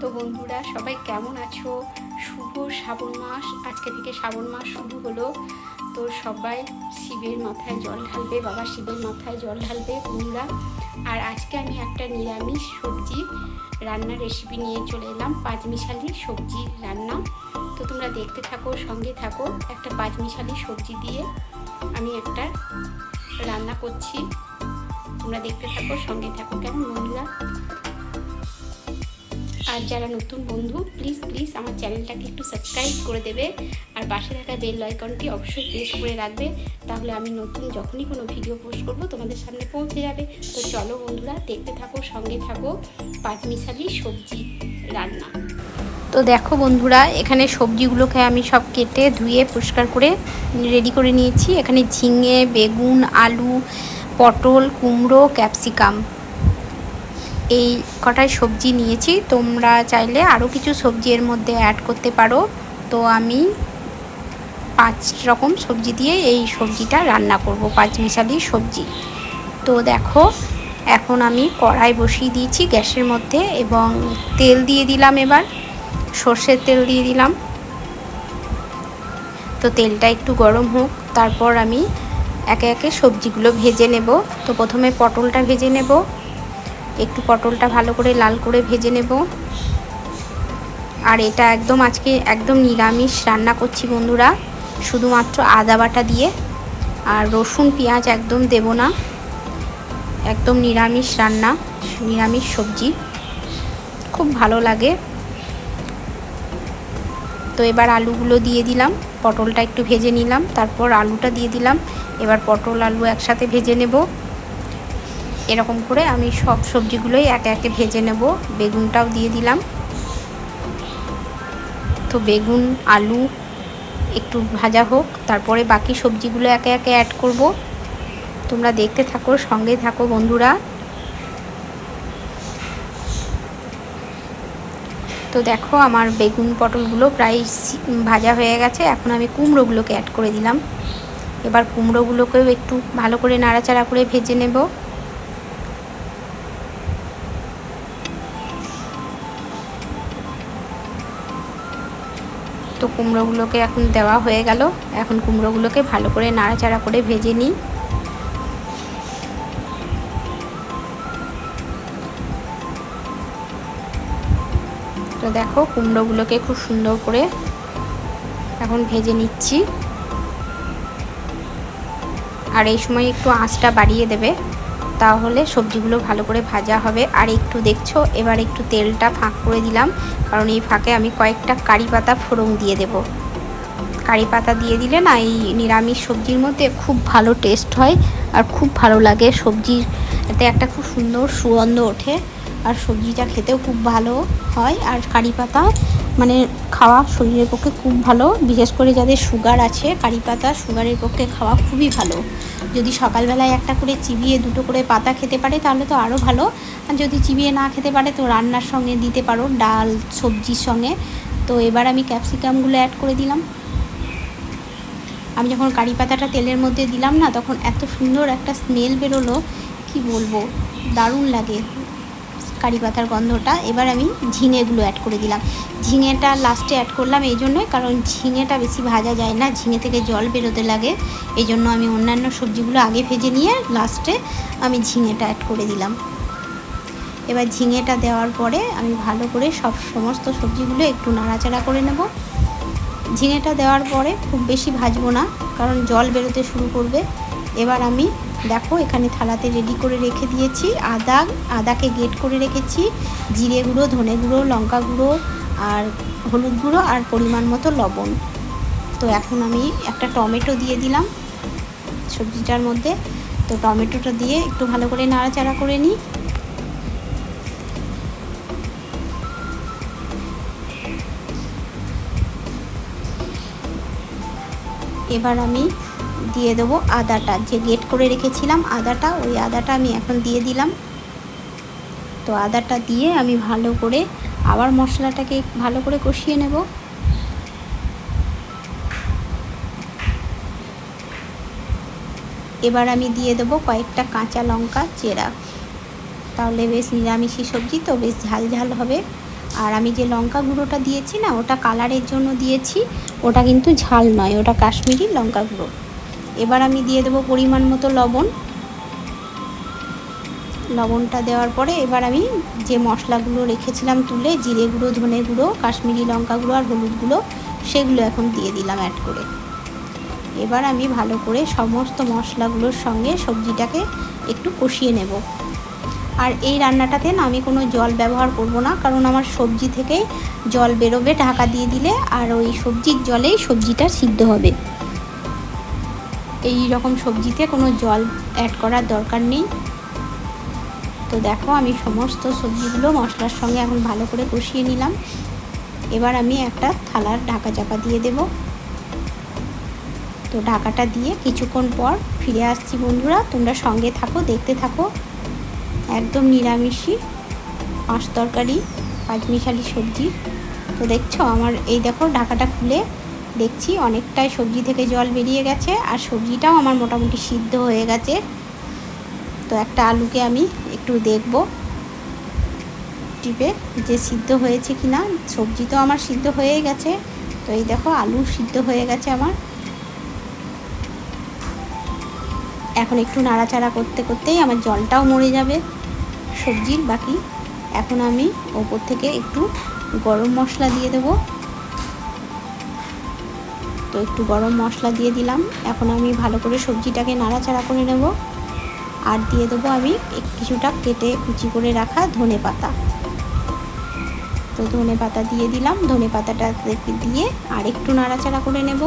তো বন্ধুরা, সবাই কেমন আছো? শুভ শ্রাবণ মাস। আজকে থেকে শ্রাবণ মাস শুরু হলো। তো সবাই শিবের মাথায় জল ঢালবে, বাবা শিবের মাথায় জল ঢালবে, বন্ধুরা। আর আজকে আমি একটা নিরামিষ সবজি রান্নার রেসিপি নিয়ে চলে এলাম, পাঁচমিশালি সবজি রান্না। তো তোমরা দেখতে থাকো, সঙ্গে থাকো, একটা পাঁচমিশালি সবজি দিয়ে আমি একটা রান্না করছি। তোমরা দেখতে থাকো, সঙ্গে থাকো, কেমন বন্ধুরা? আর যারা নতুন বন্ধু প্লিজ প্লিজ আমার চ্যানেলটাকে একটু সাবস্ক্রাইব করে দেবে। আর পাশে থাকা বেল আইকনটি অবশ্যই প্রেস করে রাখবে। তাহলে আমি নতুন যখনই কোনো ভিডিও পোস্ট করব, তোমাদের সামনে পৌঁছে যাবে। তো চলো বন্ধুরা, দেখতে থাকো, সঙ্গে থাকো। পাঁচমিশালি সবজি রান্না। তো দেখো বন্ধুরা, এখানে সবজিগুলোকে আমি সব কেটে, ধুয়ে, পরিষ্কার করে রেডি করে নিয়েছি। এখানে ঝিঙে, বেগুন, আলু, পটল, কুমড়ো ক্যাপসিকাম এই কটাই সবজি নিয়েছি। তোমরা চাইলে আরও কিছু সবজি এর মধ্যে অ্যাড করতে পারো। তো আমি পাঁচ রকম সবজি দিয়ে এই সবজিটা রান্না করব, পাঁচ মিশালি সবজি। তো দেখো, এখন আমি কড়াই বসিয়ে দিয়েছি গ্যাসের মধ্যে এবং তেল দিয়ে দিলাম এবার, সর্ষের তেল দিয়ে দিলাম। তো তেলটা একটু গরম হোক, তারপর আমি একে একে সবজিগুলো ভেজে নেব। তো প্রথমে পটলটা ভেজে নেব। একটু পটলটা ভালো করে লাল করে ভেজে নেব। আর এটা একদম আজকে একদম নিরামিষ রান্না করছি বন্ধুরা, শুধুমাত্র আদা বাটা দিয়ে। আর রসুন, পেঁয়াজ একদম দেব না। একদম নিরামিষ রান্না, নিরামিষ সবজি। খুব ভালো লাগে। তো এবার আলুগুলো দিয়ে দিলাম, পটলটা একটু ভেজে নিলাম, তারপর আলুটা দিয়ে দিলাম। এবার পটল, আলু একসাথে ভেজে নেব। এরকম করে আমি সব সবজিগুলোই একে একে ভেজে নেব। বেগুনটাও দিয়ে দিলাম। তো বেগুন, আলু একটু ভাজা হোক, তারপরে বাকি সবজিগুলো একে একে অ্যাড করব। তোমরা দেখতে থাকো, সঙ্গে থাকো বন্ধুরা। তো দেখো আমার বেগুন পটলগুলো প্রায় ভাজা হয়ে গেছে। এখন আমি কুমড়োগুলোকে অ্যাড করে দিলাম। এবার কুমড়োগুলোকেও একটু ভালো করে নাড়াচাড়া করে ভেজে নেব। তো কুমড়োগুলোকে এখন দেওয়া হয়ে গেল। এখন কুমড়োগুলোকে ভালো করে নাড়াচাড়া করে ভেজে নিই। তো দেখো কুমড়োগুলোকে খুব সুন্দর করে এখন ভেজে নিচ্ছি। আর এই সময় একটু আঁচটা বাড়িয়ে দেবে। তাহলে সবজিগুলো ভালো করে ভাজা হবে। আর একটু দেখছ, এবার একটু তেলটা ফাঁক করে দিলাম। কারণ এই ফাঁকে আমি কয়েকটা কারি পাতা ফোড়ন দিয়ে দেব। কারি পাতা দিয়ে দিলে না এই নিরামিষ সবজির মধ্যে খুব ভালো টেস্ট হয় আর খুব ভালো লাগে। সবজির এতে একটা খুব সুন্দর সুগন্ধ ওঠে আর সবজিটা খেতেও খুব ভালো হয়। আর কারি পাতা মানে খাওয়া শরীরের পক্ষে খুব ভালো। বিশেষ করে যাদের সুগার আছে, কারি পাতা সুগারের পক্ষে খাওয়া খুবই ভালো। যদি সকালবেলায় একটা করে চিবিয়ে, দুটো করে পাতা খেতে পারে, তাহলে তো আরও ভালো। আর যদি চিবিয়ে না খেতে পারে, তো রান্নার সঙ্গে দিতে পারো, ডাল, সবজির সঙ্গে। তো এবার আমি ক্যাপসিকামগুলো অ্যাড করে দিলাম। আমি যখন কারি পাতাটা তেলের মধ্যে দিলাম না, তখন এত সুন্দর একটা স্মেল বেরোলো, কি বলব? দারুণ লাগে। কারি পাতার গন্ধটা, এবার আমি ঝিঙেগুলো অ্যাড করে দিলাম। ঝিঙেটা লাস্টে অ্যাড করলাম এই জন্যই, কারণ ঝিঙেটা বেশি ভাজা যায় না, ঝিঙে থেকে জল বেরোতে লাগে, এই জন্য আমি অন্যান্য সবজিগুলো আগে ভেজে নিয়ে লাস্টে আমি ঝিঙেটা অ্যাড করে দিলাম। এবার ঝিঙেটা দেওয়ার পরে আমি ভালো করে সব সমস্ত সবজিগুলো একটু নাড়াচাড়া করে নেব। ঝিঙেটা দেওয়ার পরে খুব বেশি ভাজবো না, কারণ জল বেরোতে শুরু করবে। এবার আমি দেখো, এখানে থালাতে রেডি করে রেখে দিয়েছি আদা, আদাকে গেট করে রেখেছি, জিরে গুঁড়ো, ধনে গুঁড়ো, লঙ্কা গুঁড়ো আর হলুদ গুঁড়ো আর পরিমাণ মতো লবণ। তো এখন আমি একটা টমেটো দিয়ে দিলাম সবজিটার মধ্যে। তো টমেটোটা দিয়ে একটু ভালো করে নাড়াচাড়া করে নিই। এবার আমি দিয়ে দেবো আদাটা। যে গেট করে রেখেছিলাম আদাটা, ওই আদাটা আমি এখন দিয়ে দিলাম। তো আদাটা দিয়ে আমি ভালো করে আবার মশলাটাকে ভালো করে কষিয়ে নেব। এবার আমি দিয়ে দেবো কয়েকটা কাঁচা লঙ্কা চেরা। তাহলে বেশ নিরামিষি সবজি, তো বেশ ঝাল ঝাল হবে। আর আমি যে লঙ্কা গুঁড়োটা দিয়েছি না, ওটা কালারের জন্য দিয়েছি, ওটা কিন্তু ঝাল নয়, ওটা কাশ্মীরি লঙ্কা গুঁড়ো। এবার আমি দিয়ে দেবো পরিমাণ মতো লবণ। লবণটা দেওয়ার পরে এবার আমি যে মশলাগুলো রেখেছিলাম তুলে, জিরে গুঁড়ো, ধনে গুঁড়ো, কাশ্মীরি লঙ্কা গুঁড়ো আর হলুদ গুঁড়ো, সেগুলো এখন দিয়ে দিলাম অ্যাড করে। এবার আমি ভালো করে সমস্ত মশলাগুলোর সঙ্গে সবজিটাকে একটু কষিয়ে নেব। আর এই রান্নাটাতে না আমি কোনো জল ব্যবহার করব না, কারণ আমার সবজি থেকেই জল বেরোবে ঢাকা দিয়ে দিলে, আর ওই সবজির জলেই সবজিটা সিদ্ধ হবে। এই রকম সবজিতে কোনো জল অ্যাড করার দরকার নেই। তো দেখো আমি সমস্ত সবজিগুলো মশলার সঙ্গে এখন ভালো করে কষিয়ে নিলাম। এবার আমি একটা থালার ঢাকা চাপা দিয়ে দেব। তো ঢাকাটা দিয়ে কিছুক্ষণ পর ফিরে আসছি বন্ধুরা, তোমরা সঙ্গে থাকো, দেখতে থাকো। একদম নিরামিষই পাঁচ তরকারি, পাঁচমিশালি সবজি। তো দেখছ আমার এই দেখো ঢাকাটা খুলে দেখছি অনেকটাই সবজি থেকে জল বেরিয়ে গেছে আর সবজিটাও আমার মোটামুটি সিদ্ধ হয়ে গেছে। তো একটা আলুকে আমি একটু দেখব। টিপে যে সিদ্ধ হয়েছে কি না সবজি তো আমার সিদ্ধ হয়ে গেছে। তো এই দেখো, আলু সিদ্ধ হয়ে গেছে আমার। এখন একটু নাড়াচাড়া করতে করতেই আমার জলটাও মরে যাবে সবজির বাকি। এখন আমি ওপর থেকে একটু গরম মশলা দিয়ে দেবো। তো একটু গরম মশলা দিয়ে দিলাম। এখন আমি ভালো করে সবজিটাকে নাড়াচাড়া করে নেব। আর দিয়ে দেবো আমি কিছুটা কেটে কুচি করে রাখা ধনে পাতা। তো ধনে পাতা দিয়ে দিলাম। ধনে পাতাটা দিয়ে আর একটু নাড়াচাড়া করে নেব।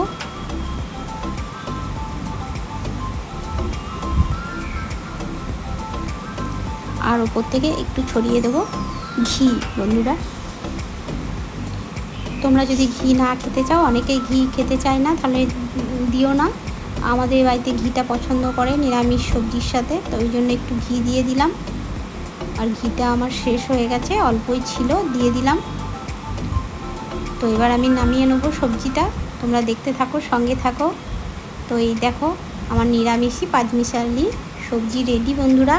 আর ওপর থেকে একটু ছড়িয়ে দেবো ঘি, বন্ধুরা। তোমরা যদি ঘি না খেতে চাও অনেকেই ঘি খেতে চায় না, তাহলে দিও না। আমাদের বাড়িতে ঘিটা পছন্দ করে নিরামিষ সবজির সাথে, তো ওই জন্য একটু ঘি দিয়ে দিলাম। আর ঘিটা আমার শেষ হয়ে গেছে, অল্পই ছিল, দিয়ে দিলাম। তো এবার আমি নামিয়ে নেব সবজিটা। তোমরা দেখতে থাকো, সঙ্গে থাকো। তো এই দেখো, আমার নিরামিষই পাঁচমিশালি সবজি রেডি বন্ধুরা।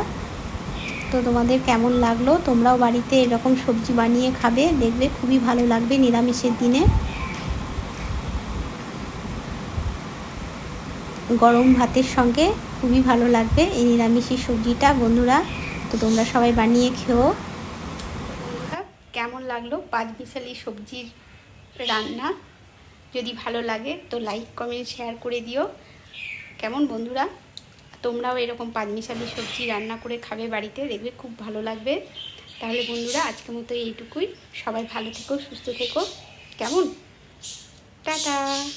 তো তোমাদের কেমন লাগল? তোমরাও বাড়িতে এরকম সবজি বানিয়ে খাবে, দেখবে খুবই ভালো লাগবে নিরামিষের দিনে। গরম ভাতের সঙ্গে খুবই ভালো লাগবে এই নিরামিষের সবজিটা, বন্ধুরা। তো তোমরা সবাই বানিয়ে খেও। কেমন লাগল পাঁচ মিশালি সবজির রান্না? যদি ভালো লাগে তো লাইক কমেন্ট শেয়ার করে দিও। কেমন বন্ধুরা? তোমরাও এরকম পাঁচমিশালি সবজি রান্না করে খাবে বাড়িতে, দেখবে খুব ভালো লাগবে। তাহলে বন্ধুরা, আজকের মতো এইটুকুই। সবাই ভালো থেকো, সুস্থ থেকো। কেমন? টাটা!